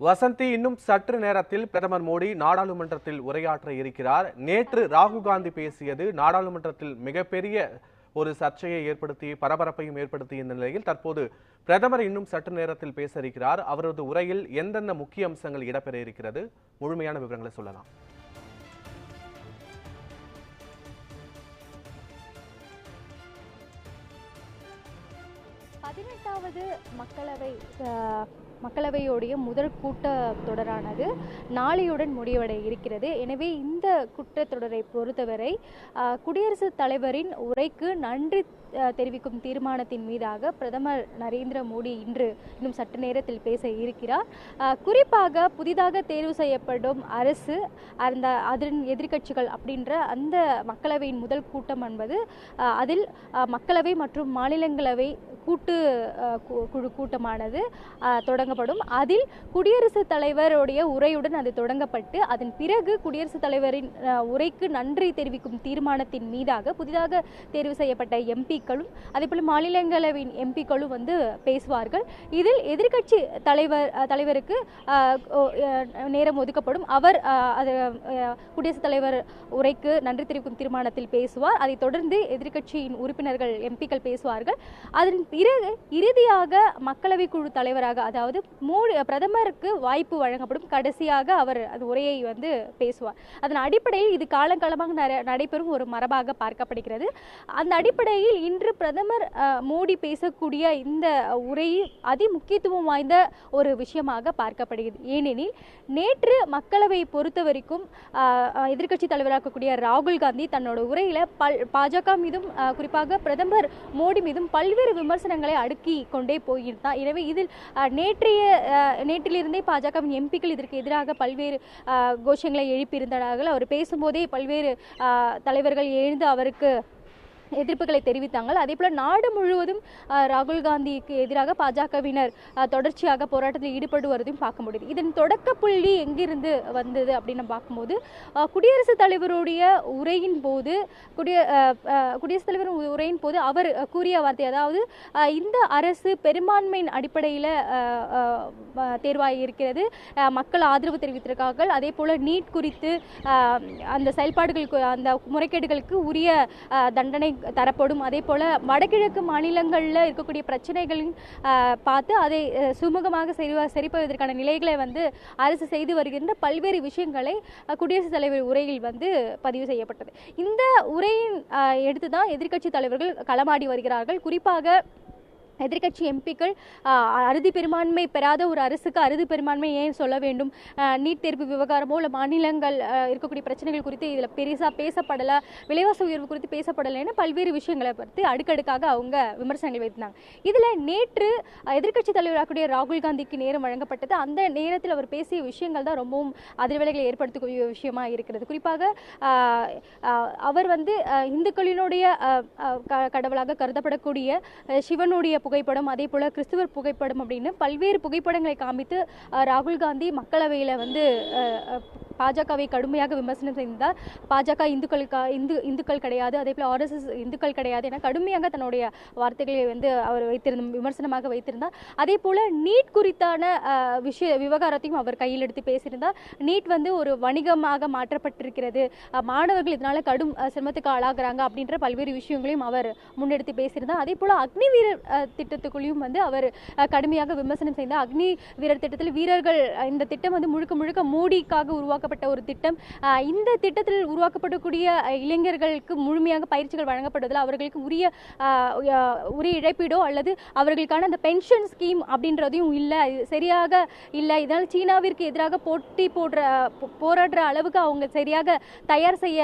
வசந்தி இன்னும் சற்று நேரத்தில் பிரதமர் மோடி நாடாளுமன்றத்தில் உரையாற்ற இருக்கிறார். நேற்று ராகுல் காந்தி பேசியது நாடாளுமன்றத்தில் மிகப்பெரிய ஒரு சர்ச்சையை ஏற்படுத்தி பரபரப்பையும் ஏற்படுத்திய இந்த நிலையில் தற்போது பிரதமர் இன்னும் சற்று நேரத்தில் பேச இருக்கிறார் அவரது உரையில் எந்தெந்த முக்கிய அம்சங்கள் இடம்பெற இருக்கிறது? முழுமையான விவரங்களை சொல்லலாம். பதினெட்டாவது மக்களவை மக்களவையுடைய முதல் கூட்டத்தொடரானது நாளையுடன் முடிவடைய இருக்கிறது. எனவே இந்த கூட்டத்தொடரை பொறுத்தவரை குடியரசுத் தலைவரின் உரைக்கு நன்றி தெரிவிக்கும் தீர்மானத்தின் மீதாக பிரதமர் நரேந்திர மோடி இன்று இன்னும் சற்று நேரத்தில் பேச இருக்கிறார். குறிப்பாக புதிதாக தேர்வு செய்யப்படும் அரசு அந்த அதன் எதிர்க்கட்சிகள் அப்படின்ற அந்த மக்களவையின் முதல் கூட்டம் என்பது அதில் மக்களவை மற்றும் மாநிலங்களவை கூட்டு குழு கூட்டமானது தொடர் தொடங்கப்படும். அதில் குடியரசுத் தலைவருடைய உரையுடன் அது தொடங்கப்பட்டு அதன் பிறகு குடியரசுத் தலைவரின் உரைக்கு நன்றி தெரிவிக்கும் தீர்மானத்தின் மீதாக புதிதாக தேர்வு செய்யப்பட்ட எம்பிக்களும் அதேபோல் மாநிலங்களவின் எம்பிக்களும் வந்து பேசுவார்கள். இதில் எதிர்கட்சி தலைவர் தலைவருக்கு நேரம் ஒதுக்கப்படும். அவர் அது குடியரசுத் தலைவர் உரைக்கு நன்றி தெரிவிக்கும் தீர்மானத்தில் பேசுவார். அதைத் தொடர்ந்து எதிர்க்கட்சியின் உறுப்பினர்கள் எம்பிக்கள் பேசுவார்கள். அதன் பிறகு இறுதியாக மக்களவை குழு தலைவராக அதாவது மூடி பிரதமருக்கு வாய்ப்பு வழங்கப்படும். கடைசியாக அவர் அந்த உரையை வந்து பேசுவார். அதன் அடிப்படையில் இது காலங்காலமாக நடைபெறும் ஒரு மரபாக பார்க்கப்படுகிறது. அந்த அடிப்படையில் இன்று பிரதமர் மோடி பேசக்கூடிய இந்த உரை அதி முக்கியத்துவம் வாய்ந்த ஒரு விஷயமாக பார்க்கப்படுகிறது. ஏனெனில் நேற்று மக்களவை பொறுத்த வரைக்கும் எதிர்க்கட்சி தலைவராக இருக்கக்கூடிய ராகுல் காந்தி தன்னோட உரையில பல் பாஜக மீதும் குறிப்பாக பிரதமர் மோடி மீதும் பல்வேறு விமர்சனங்களை அடுக்கி கொண்டே போயிருந்தார் எனவே இதில் நேற்று நேற்றைய நேற்றிலிருந்தே பாஜகவின் எம்பிக்கள் இதற்கு எதிராக பல்வேறு கோஷங்களை எழுப்பியிருந்தார்கள் அவர் பேசும்போதே பல்வேறு தலைவர்கள் எழுந்து அவருக்கு எதிர்ப்புகளை தெரிவித்தாங்கள். அதே போல் நாடு முழுவதும் ராகுல் காந்திக்கு எதிராக பாஜகவினர் தொடர்ச்சியாக போராட்டத்தில் ஈடுபட்டு வருவதையும் பார்க்க முடியுது. இதன் தொடக்க புள்ளி எங்கிருந்து வந்தது அப்படின்னு பார்க்கும்போது குடியரசுத் தலைவருடைய உரையின் போது குடிய குடியரசுத் தலைவர் உரையின் போது அவர் கூறிய வார்த்தை அதாவது இந்த அரசு பெரும்பான்மையின் அடிப்படையில் தேர்வாகி இருக்கிறது. மக்கள் ஆதரவு தெரிவித்திருக்கார்கள். அதே போல் நீட் குறித்து அந்த செயல்பாடுகளுக்கு அந்த முறைகேடுகளுக்கு உரிய தண்டனை தரப்படும். அதே போல் வடகிழக்கு மாநிலங்களில் இருக்கக்கூடிய பிரச்சனைகளின் பார்த்து அதை சுமூகமாக சரி சரிப்பதற்கான நிலைகளை வந்து அரசு செய்து வருகின்ற பல்வேறு விஷயங்களை குடியரசுத் தலைவர் உரையில் வந்து பதிவு செய்யப்பட்டது. இந்த உரையின் எடுத்து தான் எதிர்க்கட்சி தலைவர்கள் களமாடி வருகிறார்கள். குறிப்பாக எதிர்க்கட்சி எம்பிக்கள் அறுதி பெரும்பான்மை பெறாத ஒரு அரசுக்கு அறுதி பெரும்பான்மை ஏன் சொல்ல வேண்டும்? நீட் தேர்வு விவகாரமோ இல்லை மாநிலங்கள் இருக்கக்கூடிய பிரச்சனைகள் குறித்து இதில் பெருசாக பேசப்படலை விலைவாசி உயர்வு குறித்து பேசப்படலைன்னு பல்வேறு விஷயங்களை பற்றி அடுக்கடுக்காக அவங்க விமர்சனங்கள் வைத்திருந்தாங்க. இதில் நேற்று எதிர்க்கட்சி தலைவராகக்கூடிய ராகுல் காந்திக்கு நேரம் வழங்கப்பட்டது. அந்த நேரத்தில் அவர் பேசிய விஷயங்கள் தான் ரொம்பவும் அதிர்வலைகளை ஏற்படுத்தக்கூடிய விஷயமா இருக்கிறது. குறிப்பாக அவர் வந்து இந்துக்களினுடைய க- கடவுளாக கருதப்படக்கூடிய சிவனுடைய புகைப்படம் அதே போல கிறிஸ்துவர் புகைப்படம் அப்படின்னு பல்வேறு புகைப்படங்களை காமித்து ராகுல் காந்தி மக்களவையில் வந்து பாஜகவை கடுமையாக விமர்சனம் செய்தார் பாஜக இந்துக்களுக்கா இந்து இந்துக்கள் கிடையாது. அதே போல் ஆர்எஸ்எஸ் இந்துக்கள் கிடையாது என கடுமையாக தன்னுடைய வார்த்தைகளை வந்து அவர் வைத்திருந்த விமர்சனமாக வைத்திருந்தார். அதே போல் நீட் குறித்தான விஷய விவகாரத்தையும் அவர் கையில் எடுத்து பேசியிருந்தார். நீட் வந்து ஒரு வணிகமாக மாற்றப்பட்டிருக்கிறது. மாணவர்கள் இதனால் கடும் சிரமத்துக்கு ஆளாகிறாங்க அப்படின்ற பல்வேறு விஷயங்களையும் அவர் முன்னெடுத்து பேசியிருந்தார். அதே போல் அக்னி வீரர் திட்டத்துக்குள்ளேயும் வந்து அவர் கடுமையாக விமர்சனம் செய்தார். அக்னி வீரர் திட்டத்தில் வீரர்கள் இந்த திட்டம் வந்து முழுக்க முழுக்க மோடிக்காக உருவாக்கப்பட்ட ஒரு திட்டம். இந்த திட்டத்தில் உருவாக்கப்படக்கூடிய இளைஞர்களுக்கு முழுமையாக பயிற்சிகள் வழங்கப்படுவதில் அவர்களுக்கு உரிய உரிய இழப்பீடோ அல்லது அவர்களுக்கான அந்த பென்ஷன் ஸ்கீம் அப்படின்றதையும் இல்லை சரியாக இல்லை. இதனால் சீனாவிற்கு எதிராக போட்டி போடுற போராடுற அளவுக்கு அவங்க சரியாக தயார் செய்ய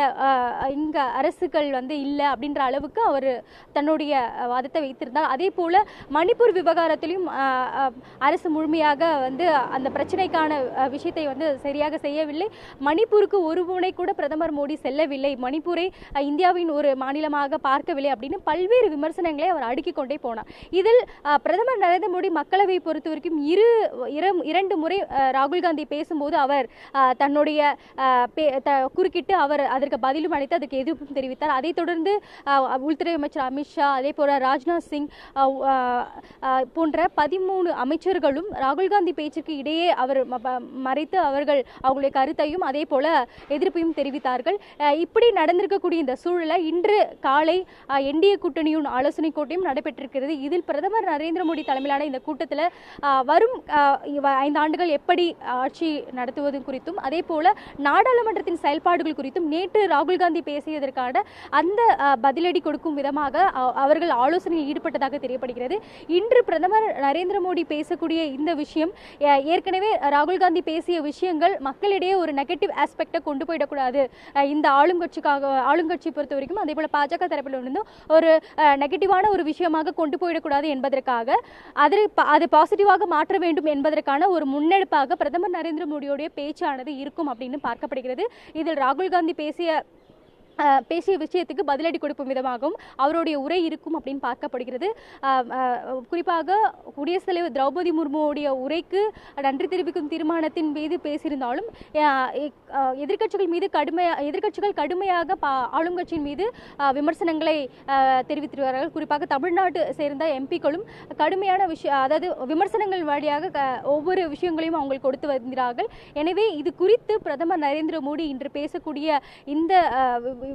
இங்கே அரசுகள் வந்து இல்லை அப்படின்ற அளவுக்கு அவர் தன்னுடைய வாதத்தை வைத்திருந்தார். அதே போல் மணிப்பூர் விவகாரத்திலையும் அரசு முழுமையாக வந்து அந்த பிரச்சனைக்கான விஷயத்தை வந்து சரியாக செய்யவில்லை. மணிப்பூருக்கு ஒரு முனை கூட பிரதமர் மோடி செல்லவில்லை. மணிப்பூரை இந்தியாவின் ஒரு மாநிலமாக பார்க்கவில்லை அப்படின்னு பல்வேறு விமர்சனங்களை அவர் அடுக்கிக் கொண்டே போனார். இதில் பிரதமர் நரேந்திர மோடி மக்களவை பொறுத்த வரைக்கும் இரு இரண்டு முறை ராகுல் காந்தி பேசும்போது அவர் தன்னுடைய குறுக்கிட்டு அவர் அதற்கு பதிலும் அளித்து அதற்கு எதிர்ப்பும் தெரிவித்தார். அதைத் தொடர்ந்து உள்துறை அமைச்சர் அமித்ஷா அதே போல ராஜ்நாத் சிங் போன்ற பதிமூணு அமைச்சர்களும் ராகுல் காந்தி பேச்சுக்கு இடையே அவர் மறைத்து அவர்கள் அவங்களுடைய கருத்தையும் அதே போல எதிர்ப்பையும் தெரிவித்தார்கள். இப்படி நடந்திருக்கக்கூடிய இந்த சூழலை இன்று காலை என்டிஏ கூட்டணியின் ஆலோசனை கூட்டம் நடைபெற்றிருக்கிறது. இதில் பிரதமர் நரேந்திர மோடி தலைமையிலான இந்த கூட்டத்தில் வரும் ஐந்து ஆண்டுகள் எப்படி ஆட்சி நடத்துவது குறித்தும் அதே போல நாடாளுமன்றத்தின் செயல்பாடுகள் குறித்தும் நேற்று ராகுல் காந்தி பேசியதற்கான அந்த பதிலடி கொடுக்கும் விதமாக அவர்கள் ஆலோசனையில் ஈடுபட்டதாக தெரியப்படுகிறது. இன்று பிரதமர் நரேந்திர மோடி பேசக்கூடிய இந்த விஷயம் ஏற்கனவே ராகுல் காந்தி பேசிய விஷயங்கள் மக்களிடையே ஒரு நெகட்டிவ் ஆஸ்பெக்டை கொண்டு போயிடக்கூடாது. இந்த ஆளுங்கட்சிக்காக ஆளுங்கட்சி பொறுத்த வரைக்கும் அதே போல் பாஜக தரப்பில் இருந்தும் ஒரு நெகட்டிவான ஒரு விஷயமாக கொண்டு போயிடக்கூடாது என்பதற்காக அதை அதை பாசிட்டிவாக மாற்ற வேண்டும் என்பதற்கான ஒரு முன்னெடுப்பாக பிரதமர் நரேந்திர மோடியோடைய பேச்சானது இருக்கும் அப்படின்னு பார்க்கப்படுகிறது. இதில் ராகுல் காந்தி பேசிய பேசிய விஷயத்துக்கு பதிலடி கொடுக்கும் விதமாகவும் அவருடைய உரை இருக்கும் அப்படின்னு பார்க்கப்படுகிறது. குறிப்பாக குடியரசுத் தலைவர் திரௌபதி முர்முவுடைய உரைக்கு நன்றி தெரிவிக்கும் தீர்மானத்தின் மீது பேசியிருந்தாலும் எதிர்கட்சிகள் எதிர்க்கட்சிகள் மீது கடுமையாக எதிர்க்கட்சிகள் கடுமையாக பா ஆளும் கட்சியின் மீது விமர்சனங்களை தெரிவித்திருக்கிறார்கள். குறிப்பாக தமிழ்நாட்டு சேர்ந்த எம்பிக்களும் கடுமையான விஷயம் அதாவது விமர்சனங்கள் வழியாக க- ஒவ்வொரு விஷயங்களையும் அவங்க கொடுத்து வருகிறார்கள் எனவே இது குறித்து பிரதமர் நரேந்திர மோடி இன்று பேசக்கூடிய இந்த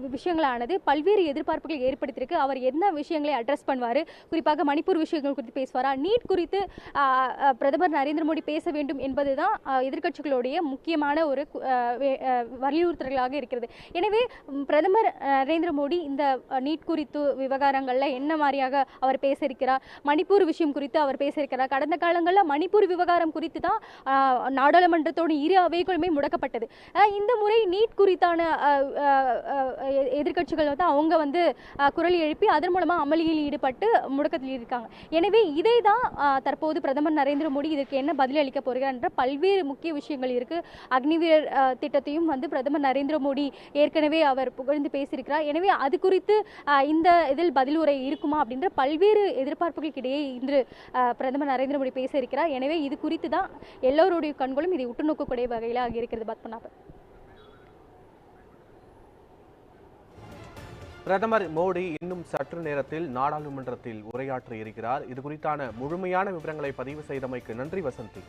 விஷயங்களானது பல்வேறு எதிர்பார்ப்புகள் ஏற்படுத்தியிருக்கு. அவர் என்ன விஷயங்களை அட்ரஸ் பண்ணுவார்? குறிப்பாக மணிப்பூர் விஷயங்கள் குறித்து பேசுவாரா? நீட் குறித்து பிரதமர் நரேந்திர மோடி பேச வேண்டும் என்பது தான் எதிர்க்கட்சிகளுடைய முக்கியமான ஒரு கு- வலியுறுத்தல்களாக இருக்கிறது. எனவே பிரதமர் நரேந்திர மோடி இந்த நீட் குறித்து விவகாரங்களில் என்ன மாதிரியாக அவர் பேச இருக்கிறார் மணிப்பூர் விஷயம் குறித்து அவர் பேச இருக்கிறார் கடந்த காலங்களில் மணிப்பூர் விவகாரம் குறித்து தான் நாடாளுமன்றத்தோட இரு அவைகளுமே முடக்கப்பட்டது. இந்த முறை நீட் குறித்தான எதிர்கட்சிகள் எ- எதிர்க்கட்சிகள் வந்து அவங்க வந்து குரல் எழுப்பி அதன் மூலமாக அமளியில் ஈடுபட்டு முடக்கத்தில் இருக்காங்க. எனவே இதை தான் தற்போது பிரதமர் நரேந்திர மோடி இதற்கு என்ன பதில் அளிக்க போகிறார் என்ற பல்வேறு முக்கிய விஷயங்கள் இருக்குது அக்னிவீரர் திட்டத்தையும் வந்து பிரதமர் நரேந்திர மோடி ஏற்கனவே அவர் புகழ்ந்து பேசியிருக்கிறார். எனவே அது குறித்து இந்த இதில் பதில் உரை இருக்குமா அப்படின்ற பல்வேறு எதிர்பார்ப்புகளுக்கிடையே இன்று பிரதமர் நரேந்திர மோடி பேச இருக்கிறார். எனவே இது குறித்து தான் எல்லோருடைய கண்களும் இதை உற்று நோக்கக்கூடிய வகையிலாக இருக்கிறது பத்மநாபன். பிரதமர் மோடி இன்னும் சற்று நேரத்தில் நாடாளுமன்றத்தில் உரையாற்ற இருக்கிறார். இது குறித்தான முழுமையான விவரங்களை பதிவு செய்தமைக்கு நன்றி வசந்தி.